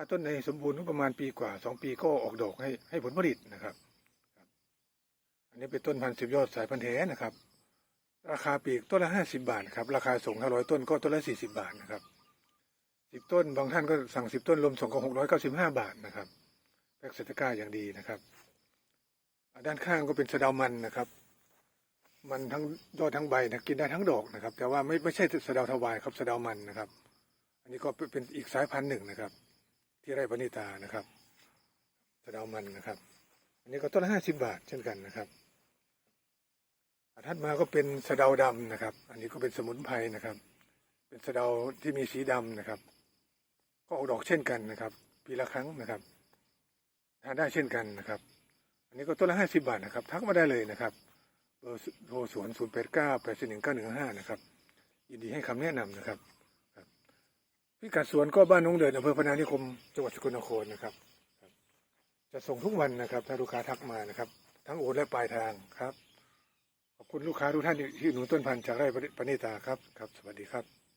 ถ้าต้นในสมบูรณ์ประมาณปีกว่าสองปีก็ออกดอกให้ให้ผลผลิตนะครับ อันนี้เป็นต้นพันธุ์สิบยอดสายพันธุ์แท้นะครับ ราคาปีกต้นละห้าสิบาทครับ ราคาส่งห้าร้อยต้นก็ต้นละสี่สิบาทนะครับสิบต้นบางท่านก็สั่งสิบต้นรวมส่งก็หกร้อยเก้าสิบห้าบาทนะครับแพ็กเซตก้าอย่างดีนะครับด้านข้างก็เป็นสะเดามันนะครับ มันทั้งยอดทั้งใบนะกินได้ทั้งดอกนะครับ แต่ว่าไม่ไม่ใช่สะเดาทวายครับสะเดามันนะครับ อันนี้ก็เป็นอีกสายพันธุ์หนึ่งนะครับ ที่ไร่ปณิตานะครับสะเดามันนะครับ อันนี้ก็ต้นละห้าสิบาทเช่นกันนะครับถัดมาก็เป็นสะเดาดำนะครับ อันนี้ก็เป็นสมุนไพรนะครับ เป็นสะเดาที่มีสีดำนะครับ ก็ออกดอกเช่นกันนะครับ ปีละครั้งนะครับทานได้เช่นกันนะครับ อันนี้ก็ต้นละห้าสิบาทนะครับ ทักมาได้เลยนะครับเบอร์โทรสวนศูนย์แปดเก้าแปดสี่หนึ่งเก้าหนึ่งห้านะครับ ยินดีให้คำแนะนำนะครับ พิกัดสวนก็บ้านน้องเดินอำเภอพนานิคมจังหวัดสกลนครนะครับ จะส่งทุกวันนะครับ ถ้าลูกค้าทักมานะครับ ทั้งโอนและปลายทางครับ ขอบคุณลูกค้าทุกท่านที่หนุนต้นพันธุ์จากไร่ปณิตาครับครับ สวัสดีครับ